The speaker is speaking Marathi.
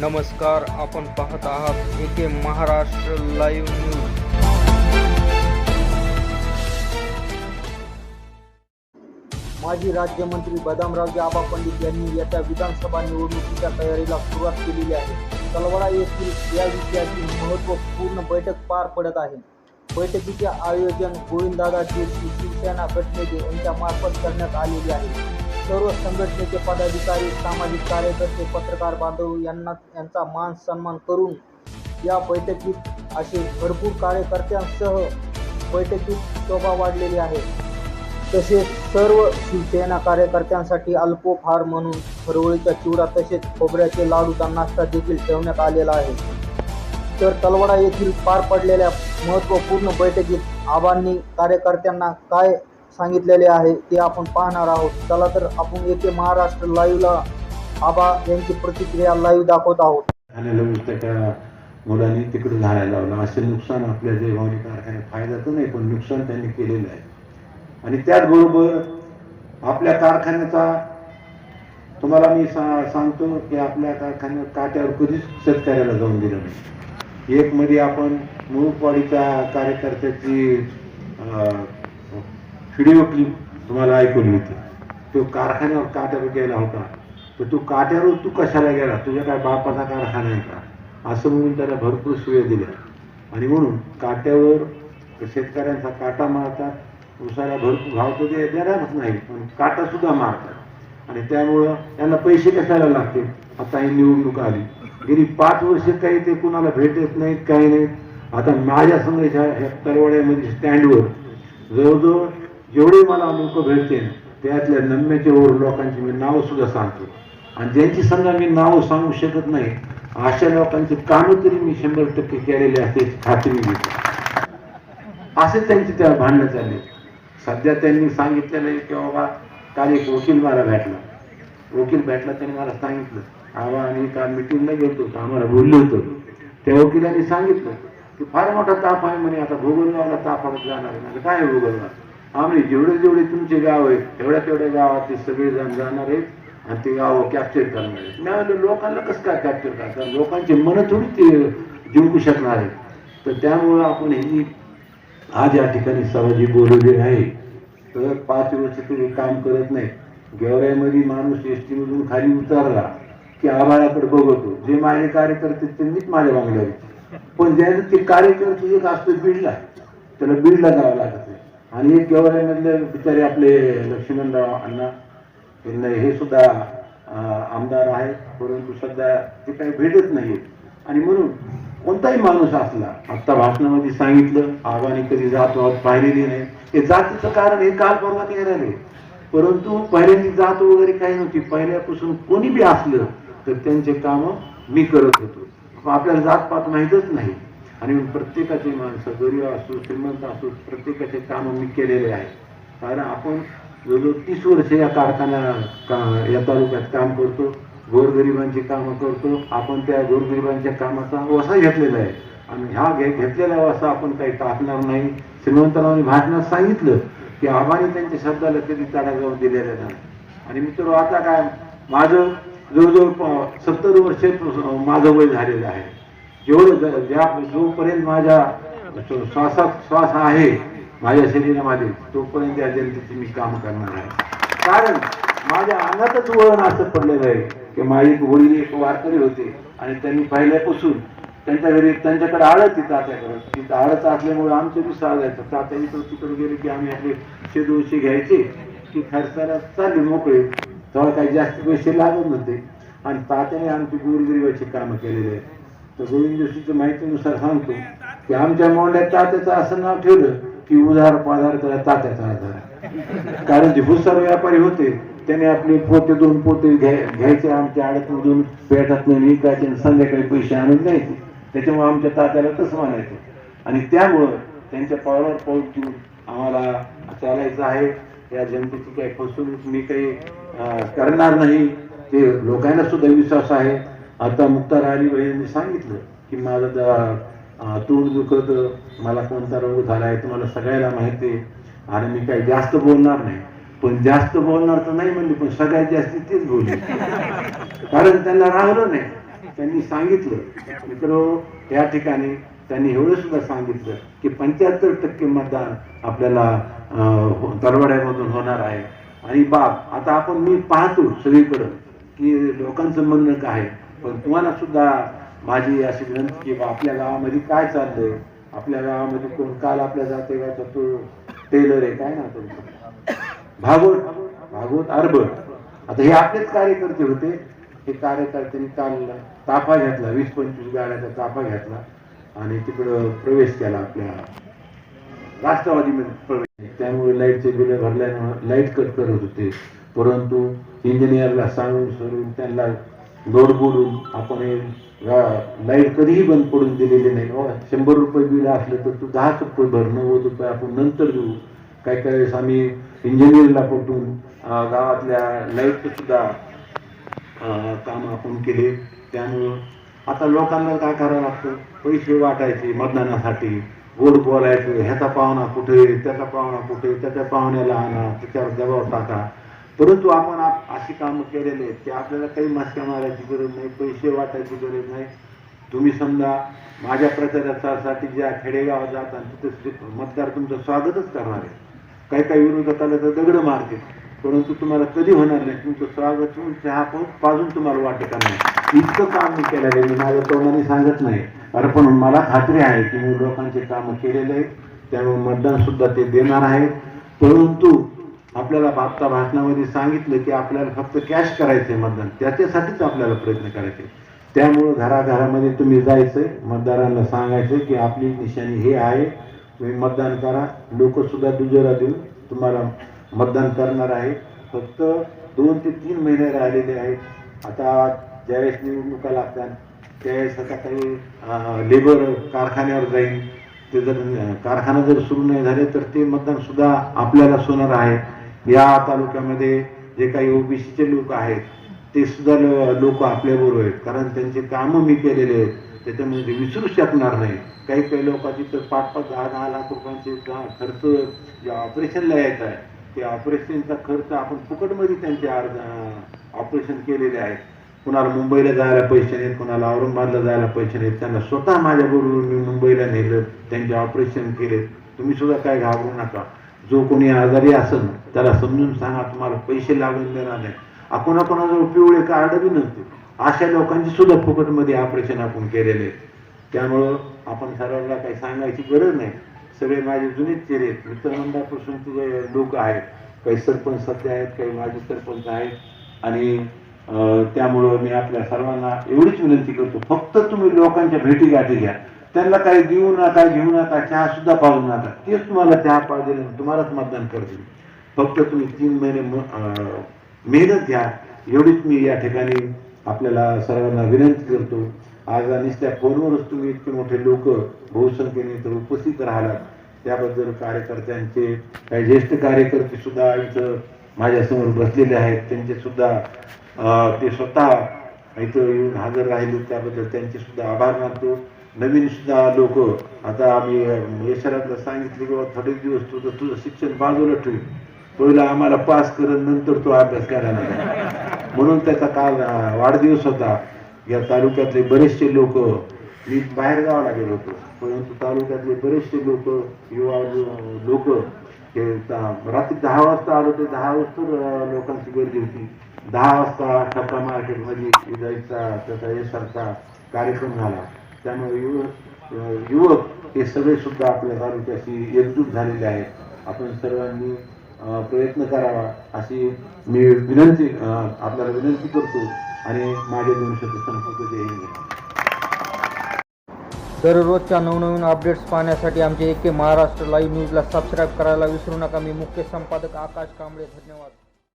नमस्कार, आपण पाहत आहात एके महाराष्ट्र लाईव्ह न्यूज़ माजी राज्यमंत्री बदामरावजी आबा पंडित यांनी येत्या विधानसभा निवडणुकीच्या तयारीला सुरुवात केलेली आहे. तलवाडा येथील या विषयाची महत्त्वपूर्ण बैठक पार पडत आहे. बैठकीचे आयोजन गोविंददादा जोशी शिवसेना गटनेते यांच्या मार्फत करण्यात आलेले आहे. सर्व संघटनेचे पदाधिकारी सामाजिक कार्यकर्ते पत्रकार बांधव यांना यांचा मान सन्मान करून या बैठकीत असे भरपूर कार्यकर्त्यांसह बैठकीत शोभा वाढलेली आहे. तसेच सर्व शिवसेना कार्यकर्त्यांसाठी अल्पोफार म्हणून हरवळीचा चिवडा तसेच खोबऱ्याचे लाडूचा नाश्ता देखील ठेवण्यात आलेला आहे. तर तलवाडा येथील पार पडलेल्या महत्त्वपूर्ण बैठकीत आबांनी कार्यकर्त्यांना काय सांगितलेले आहे ते आपण पाहणार आहोत. चला तर आपण येथे महाराष्ट्र लाईव्हला आबा यांची प्रतिक्रिया लाईव्ह दाखवत आहोत. त्याच्या मुलांनी तिकडे झाडायला लावलं. असे नुकसान आपल्या जे भावनी कारखान्यात फायदा तर नाही पण नुकसान त्यांनी केलेलं आहे. आणि त्याचबरोबर आपल्या कारखान्याचा तुम्हाला मी सा सांगतो की आपल्या कारखान्यात काट्यावर कधीच शेतकऱ्याला जाऊन दिलं नाही. एक मध्ये आपण मुळूकवाडीच्या कार्यकर्त्याची व्हिडिओ क्लिप तुम्हाला ऐकवली होती तो कारखान्यावर काट्यावर गेला होता. तर तू काट्यावर तू कशाला गेला? तुझ्या काय बापाचा कारखाना आहे का? असं म्हणून त्याला भरपूर सुया दिल्या. आणि म्हणून काट्यावर शेतकऱ्यांचा काटा मारतात. उसाला भरपूर भाव तर ते देणारच नाही पण काटासुद्धा मारतात. आणि त्यामुळं त्यांना पैसे कशाला लागतील? आता ही निवडणूक आली. गेली पाच वर्ष काही ते कुणाला भेट देत नाहीत काही नाहीत. आता माझ्या संघाच्या ह्या तरवड्यामध्ये स्टँडवर जवळजवळ जेवढे मला लोक भेटतील त्यातल्या नम्याच्या वर लोकांची मी नावं सुद्धा सांगतो. आणि ज्यांची समजा मी नावं सांगू शकत नाही अशा लोकांची कामं तरी मी शंभर टक्के केलेले असते खात्री घेतो असे त्यांची त्या भांडणं चालले. सध्या त्यांनी सांगितलेलं आहे की बाबा काल एक वकील मला भेटला. वकील भेटला त्यांनी मला सांगितलं आबा आणि काल मिटिंगला गेलो होतो आम्हाला बोललो होतो. त्या वकिलांनी सांगितलं की फार मोठा ताप आहे म्हणे आता भोगलगावला तापात जाणार आहे. काय आहे भोगलगाव आम्ही जेवढे जेवढे तुमचे गाव आहेत तेवढ्या तेवढ्या गावाचे सगळेजण सगळे जण जाणार आहेत आणि ते गाव कॅप्चर करणार आहेत. मी म्हणलं लोकांना कसं काय कॅप्चर करतात लोकांचे मन थोडी ते जिंकू शकणार आहेत. तर त्यामुळं आपण ही आज या ठिकाणी सभा जी बोलवली आहे. तर पाच वर्ष तुम्ही काम करत नाही. गेवराईमध्ये माणूस एस टीमधून खाली उतरला की आभाळाकडे बघतो. जे माझे कार्यकर्ते त्यांनीच माझ्या मागल्या पण ज्याचं ते कार्यकर्ते एक असतो बीडला. त्याला बीडला जावं लागत. आणि एक गेवराईमधले बिचारे आपले लक्ष्मणराव अण्णा यांना हे सुद्धा आमदार आहेत. परंतु सध्या ते काही भेटत नाहीत. आणि म्हणून कोणताही माणूस असला आत्ता भाषणामध्ये सांगितलं आव्हाने कधी जात वाद पाहिलेली नाही. हे जातीचं कारण हे काल परवा निघाले परंतु पहिल्याची जात वगैरे काही नव्हती. पहिल्यापासून कोणी बी असलं तर त्यांचे कामं मी करत होतो. आपल्याला जातपात माहीतच नाही. आणि प्रत्येकाचे माणसं गरीब असो श्रीमंत असो प्रत्येकाचे कामं मी केलेले आहे कारण आपण जवळजवळ तीस वर्ष या कारखान्या का या तालुक्यात काम करतो गोरगरिबांची कामं करतो आपण त्या गोरगरिबांच्या कामाचा वसा घेतलेला आहे. आणि ह्या घे घेतलेला वसा आपण काही टाकणार नाही. श्रीमंतरावांनी भाषणात सांगितलं की आम्हाला त्यांच्या शब्दाला कधी तडा जाऊन दिलेला नाही. आणि मित्र आता काय माझं जवळजवळ सत्तर वर्ष माझं वय झालेलं आहे. जेवढं ज्या जोपर्यंत माझ्या श्वासात श्वास आहे माझ्या शरीरामध्ये तोपर्यंत त्या जनतेची मी काम करणार आहे. कारण माझ्या अंगातच वळण असं पडलेलं आहे की माझे वडील एक वारकरी होते आणि त्यांनी पहिल्यापासून त्यांच्या घरी त्यांच्याकडे आळत ती तात्याकडे ती आळत असल्यामुळे आमचे बी सहा जायचं तात्या तर तिकडे गेले की आम्ही आपले दोनशे घ्यायचे की खर्चाला चालले मोकळे. तेव्हा काही जास्त पैसे लागत नव्हते. आणि तात्याने आमची गोरगरिबाची कामं केलेली आहेत. तर गोविंद जोशीच्या माहितीनुसार सांगतो की आमच्या मोंड्यात तात्याचं असं नाव ठेवलं की उधार पाधार त्याला तात्याचा आधार. कारण जे भुसार व्यापारी होते त्याने आपले पोते दोन पोते घ्यायचे आमच्या आडतमधून पेटातून विकायचे संध्याकाळी पैसे आणून द्यायचे. त्याच्यामुळे आमच्या तात्याला तसं म्हणायचं. आणि त्यामुळं त्यांच्या पावलावर पाऊल ठेवून आम्हाला चालायचं आहे. या जनतेची काही फसवणूक मी काही करणार नाही. ते लोकांना सुद्धा विश्वास आहे. आता मुक्तार अली यांनी सांगितलं की माझं तोंड दुखत मला कोणता रोग झाला आहे तुम्हाला सगळ्याला माहिती आहे. आणि मी काही जास्त बोलणार नाही. पण जास्त बोलणार तर नाही म्हणले पण सगळ्यात जास्ती तेच बोलले. कारण त्यांना राहिलं नाही. त्यांनी सांगितलं मित्र या ठिकाणी त्यांनी एवढं सुद्धा सांगितलं की पंच्याहत्तर टक्के मतदान आपल्याला तरवड्यामधून हो, होणार आहे. आणि बाप आता आपण मी पाहतो सगळीकडं की लोकांचं म्हणणं काय आहे. पण तुम्हाला सुद्धा माझी अशी विनंती की बा आपल्या गावामध्ये काय चाललंय? आपल्या गावामध्ये कोण काल आपल्या जाते गावचा तो टेलर आहे काय ना तुमचं भागवत. भागवत अर्बन आता हे आपलेच कार्यकर्ते होते. हे कार्यकर्त्यांनी काल ताफा घेतला वीस पंचवीस गाड्याचा ताफा घेतला आणि तिकडं प्रवेश केला आपल्या राष्ट्रवादीमध्ये प्रवेश. त्यामुळे लाईटचे बिल भरल्यामुळे लाइट कट करत होते. परंतु इंजिनियरला सांगून सरून त्यांना लोड बोलून आपण लाइट कधीही बंद पडून दिलेली नाही. बाबा शंभर रुपये बिल असलं तर तू दहा रुपये भर नव्वद रुपये आपण नंतर देऊ. काही काही वेळेस आम्ही इंजिनिअरला पटून गावातल्या लाईटचं सुद्धा काम आपण केले. त्यामुळं आता लोकांना काय करावं लागतं? पैसे वाटायचे मतदानासाठी. गोड बोलायचं ह्याचा पाहुणा कुठे त्याचा पाहुणा कुठे त्याच्या पाहुण्याला आणा त्याच्यावर जबाब टाका. परंतु आपण अशी कामं केलेली आहेत. की आपल्याला काही मस्क्या मारायची गरज नाही पैसे वाटायची गरज नाही. तुम्ही समजा माझ्या प्रचारासाठी ज्या खेडेगावात जाता तिथे मतदार तुमचं स्वागतच करणार आहे काही काही विरोधक आले तर दगड मारतील. परंतु तुम्हाला कधी होणार नाही. तुमचं स्वागत होऊन चहा पाहून पाजून तुम्हाला वाटत नाही. इतकं काम मी केलेलं आहे. मी माझ्या तोंडाने सांगत नाही. अरे पण मला खात्री आहे की मी लोकांचे कामं केलेले आहेत. त्यामुळे मतदान सुद्धा ते देणार आहेत. परंतु आपल्याला मागच्या भाषणामध्ये सांगितलं की आपल्याला फक्त कॅश करायचंय मतदान. त्याच्यासाठीच आपल्याला प्रयत्न करायचे. त्यामुळं घराघरामध्ये तुम्ही जायचंय मतदारांना सांगायचं की आपली निशाणी हे आहे तुम्ही मतदान करा. लोकसुद्धा दुजोरा देऊन तुम्हाला मतदान करणार आहे. फक्त दोन ते तीन महिने राहिलेले आहेत. आता ज्यावेळेस निवडणुका लागतात त्यावेळेस आता काही लेबर कारखान्यावर जाईल ते जर कारखाना जर सुरू नाही झाले तर ते मतदानसुद्धा आपल्याला सोनार आहे. या तालुक्यामध्ये जे काही ओबीसीचे लोक आहेत ते सुद्धा लोक आपल्याबरोबर आहेत. कारण त्यांचे कामं मी केलेले आहेत त्याच्यामुळे ते म्हणजे विसरू शकणार नाही. काही काही लोकांची तर पाच पाच दहा दहा लाख रुपयांचे खर्च जे ऑपरेशनला यायचा आहे ते ऑपरेशनचा खर्च आपण फुकटमध्ये त्यांचे ऑपरेशन केलेले आहेत कुणाला मुंबईला जायला पैसे नाहीत कुणाला औरंगाबादला जायला पैसे नाहीत त्यांना स्वतः माझ्याबरोबर मी मुंबईला नेलं त्यांचे ऑपरेशन केले. तुम्ही सुद्धा काय घाबरू नका. जो कोणी आजारी असेल त्याला समजून सांगा तुम्हाला पैसे लागून देणार नाही आपण कोणाजवळ पिवळे कार्ड बी नसते. अशा लोकांची सुद्धा फुकटमध्ये ऑपरेशन आपण केलेले त्यामुळं आपण सर्वांना काही सांगायची गरज नाही. सगळे माझे जुनेच चेहरे आहेत. मित्रमंडळापासून तुझे लोक आहेत. काही सरपंच सध्या आहेत काही माजी सरपंच आहेत. आणि त्यामुळं मी आपल्या सर्वांना एवढीच विनंती करतो फक्त तुम्ही लोकांच्या भेटी गाठी घ्या. त्यांना काही देऊ नका घेऊ नका चहा सुद्धा पाहू नका. तेच तुम्हाला चहा पाहिजे आणि तुम्हालाच मतदान करतील. फक्त तुम्ही तीन महिने मेहनत घ्या. एवढीच मी या ठिकाणी आपल्याला सर्वांना विनंती करतो. आज नुसत्या फोनवरच तुम्ही इतके मोठे लोक बहुसंख्येने तर उपस्थित राहिलात. त्याबद्दल कार्यकर्त्यांचे काही ज्येष्ठ कार्यकर्ते सुद्धा इथं माझ्यासमोर बसलेले आहेत. त्यांचे सुद्धा ते स्वतः इथं येऊन हजर राहिले. त्याबद्दल त्यांचे सुद्धा आभार मानतो. नवीन सुद्धा लोक आता आम्ही यशरातला सांगितले की बाबा थोडे दिवस तुझं तुझं शिक्षण बाजूला ठेव. पहिला आम्हाला पास करत नंतर तो अभ्यास करायला म्हणून त्याचा काल वाढदिवस होता. या तालुक्यातले बरेचसे लोक मी बाहेर गावाला गेलो होतो. परंतु तालुक्यातले बरेचसे लोक युवा लोक हे ता- रात्री दहा वाजता आलो ते दहा वाजता लोकांची गर्दी होती. दहा वाजता टप्पा मार्केटमध्ये जायचा त्याचा यशाचा कार्यक्रम झाला. त्यामुळे युवक युवक हे सगळे सुद्धा आपल्या तालुक्याशी एकजूट झालेले आहेत. आपण सर्वांनी प्रयत्न करावा अशी मी विनंती आपल्याला विनंती करतो आणि माझे दोन शब्द संपर्क जय दररोजच्या नवनवीन अपडेट्स पाहण्यासाठी आमचे एके महाराष्ट्र लाईव्ह न्यूजला सबस्क्राईब करायला विसरू नका. मी मुख्य संपादक आकाश कांबळे. धन्यवाद.